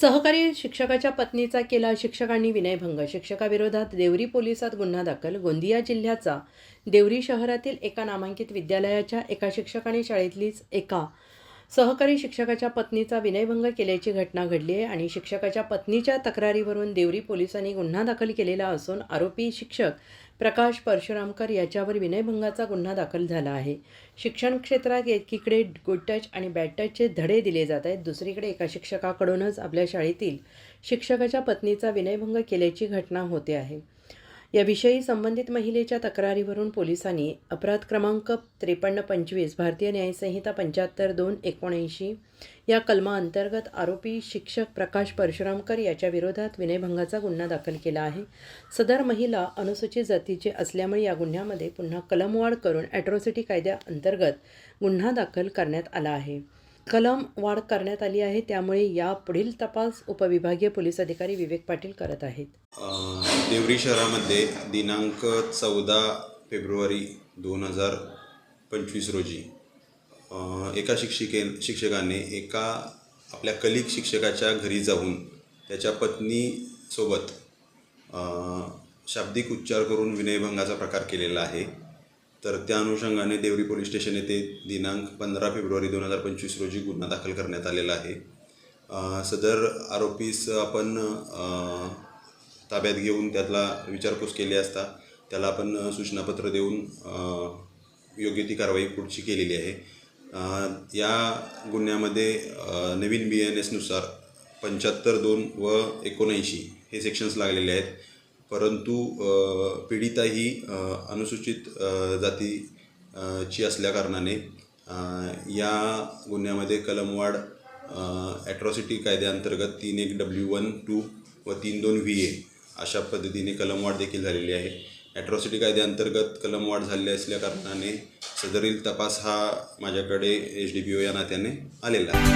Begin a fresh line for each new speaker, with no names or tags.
सहकारी शिक्षकाच्या पत्नीचा केला शिक्षकांनी विनयभंग. शिक्षकाविरोधात देवरी पोलिसात गुन्हा दाखल. गोंदिया जिल्ह्याचा देवरी शहरातील एका नामांकित विद्यालयाच्या एका शिक्षकाने शाळेतलीच एका सहकारी शिक्षकाच्या पत्नीचा विनयभंग केल्याची घटना घडली आहे आणि शिक्षकाच्या पत्नीच्या तक्रारीवरून देवरी पोलिसांनी गुन्हा दाखल केलेला असून आरोपी शिक्षक प्रकाश परशुरामकर याच्यावर विनयभंगाचा गुन्हा दाखल झाला आहे. शिक्षण क्षेत्रात एकीकडे गुड टच आणि बॅड टचचे धडे दिले जात आहेत. दुसरीकडे एका शिक्षकाकडूनच आपल्या शाळेतील शिक्षकाच्या पत्नीचा विनयभंग केल्याची घटना होते आहे. याविषयी संबंधित महिलेच्या तक्रारीवरून पोलिसांनी अपराध क्रमांक त्रेपन्न पंचवीस भारतीय न्यायसंहिता पंच्याहत्तर दोन एकोणऐंशी या कलमाअंतर्गत आरोपी शिक्षक प्रकाश परशुरामकर याच्या विरोधात विनयभंगाचा गुन्हा दाखल केला आहे. सदर महिला अनुसूचित जातीची असल्यामुळे या गुन्ह्यामध्ये पुन्हा कलमवाढ करून ॲट्रॉसिटी कायद्याअंतर्गत गुन्हा दाखल करण्यात आला आहे. कलम वाढ करण्यात आली आहे. त्यामुळे या पुढील तपास उपविभागीय पोलीस अधिकारी विवेक पाटील करत आहेत.
देवरी शहरामध्ये दिनांक चौदा फेब्रुवारी दोन हजार पंचवीस रोजी एका शिक्षिके शिक्षकाने एका आपल्या कलिक शिक्षकाच्या घरी जाऊन त्याच्या पत्नीसोबत शाब्दिक उच्चार करून विनयभंगाचा प्रकार केलेला आहे. तर त्या अनुषंगाने देवरी पोलीस स्टेशन येथे दिनांक पंधरा फेब्रुवारी दोन हजार पंचवीस रोजी गुन्हा दाखल करण्यात आलेला आहे. सदर आरोपीस आपण ताब्यात घेऊन त्यातला विचारपूस केली असता त्याला आपण सूचनापत्र देऊन योग्य ती कारवाई पुढची केलेली आहे. या गुन्ह्यामध्ये नवीन बी एन एसनुसार पंच्याहत्तर दोन व एकोणऐंशी हे सेक्शन्स लागलेले आहेत. परंतु पीडिता ही अनुसूचित जाती ची असल्याकारणाने या गुन्ह्यामध्ये कलमवाढ ॲट्रॉसिटी कायद्याअंतर्गत तीन एक डब्ल्यू वन टू व तीन दोन व्ही ए अशा पद्धतीने कलमवाढ देखील झालेली आहे. ॲट्रॉसिटी कायद्याअंतर्गत कलमवाढ झालेली असल्याकारणाने सदरील तपास हा माझ्याकडे एच डी पी ओ या नात्याने आलेला आहे.